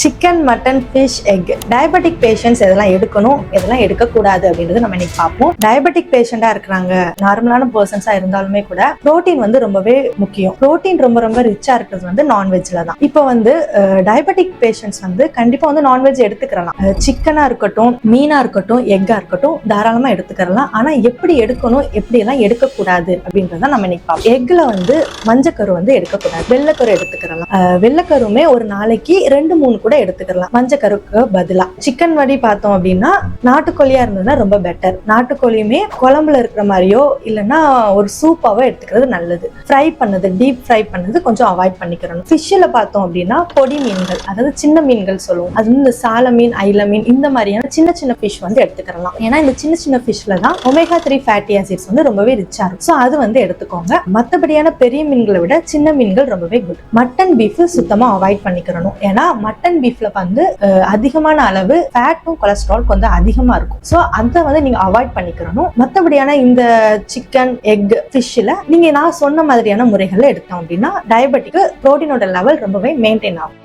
Chicken mutton fish egg diabetic patients எதெல்லாம் எடுக்கணும் எதெல்லாம் எடுக்கக்கூடாது அப்படின்றது நம்ம இன்னைக்கு பார்ப்போம். டயபெட்டிக் பேஷண்டா இருக்கிறாங்க நார்மலான பர்சன்ஸா இருந்தாலுமே கூட புரோட்டீன் வந்து ரொம்பவே முக்கியம். புரோட்டீன் ரொம்ப ரொம்ப ரிச்சா இருக்கிறது வந்து நான்வெஜ்ல தான். இப்போ வந்து டயபெட்டிக் பேஷண்ட்ஸ் வந்து கண்டிப்பா வந்து நான்வெஜ் எடுத்துக்கிறலாம். சிக்கனா இருக்கட்டும் மீனா இருக்கட்டும் எக்கா இருக்கட்டும் தாராளமா எடுத்துக்கிறலாம். ஆனா எப்படி எடுக்கணும் எப்படி எல்லாம் எடுக்கக்கூடாது அப்படின்றத நம்ம இன்னைக்கு பார்ப்போம். எக்ல வந்து மஞ்சக்கரு வந்து எடுக்கக்கூடாது. வெள்ளைக்கரு எடுத்துக்கிறலாம். வெள்ளக்கருமே வெள்ளைக்கருமே ஒரு நாளைக்கு ரெண்டு மூணு கூட எடுத்துக்கலாம். மஞ்சக்கருக்கு பதிலா. சிக்கன் வடி பார்த்தோம் அப்படின்னா நாட்டுக்கோழியா இருந்ததுன்னா ரொம்ப பெட்டர் நாட்டுக்கோழியுமே குழம்புல இருக்கிற மாதிரியோ இல்லைன்னா ஒரு சூப்பாவோ எடுத்துக்கிறது நல்லது. ஃப்ரை பண்ணது டீப் ஃப்ரை பண்ணது கொஞ்சம் அவாய்ட் பண்ணிக்கிறணும். ஃபிஷ்ஷில் பார்த்தோம் அப்படின்னா பொடி மீன்கள் அதாவது சின்ன மீன்கள் சொல்லுவோம். அது வந்து இந்த சால மீன் ஐல மீன் இந்த மாதிரியான சின்ன சின்ன ஃபிஷ் வந்து எடுத்துக்கலாம். ஏன்னா இந்த சின்ன சின்ன ஃபிஷ்ல தான் ஒமேகா த்ரீ ஃபேட்டி ஆசிட்ஸ் வந்து ரொம்பவே ரிச்சா இருக்கும். ஸோ அது வந்து எடுத்துக்கோங்க. மற்றபடியான பெரிய மீன்களை விட சின்ன மீன்கள் ரொம்பவே குட் மட்டன் பீஃப் சுத்தமாக அவாய்ட் பண்ணிக்கிறணும். ஏன்னா மட்டன் பீஃப்ல வந்து அதிகமான அளவு ஃபேட்டும் கொலஸ்ட்ரால் கொஞ்சம் அதிகமா இருக்கும். ஸோ அதை வந்து நீங்க அவாய்ட் பண்ணிக்கிறணும். மற்றபடியான இந்த சிக்கன் எக் ஃபிஷ்ல நீங்க நான் சொன்ன மாதிரியான முறைகளை எடுத்தோம் அப்படின்னா டயபெட்டிக்கு ப்ரோட்டீனோட லெவல் ரொம்பவே மெயின்டைன் ஆகும்.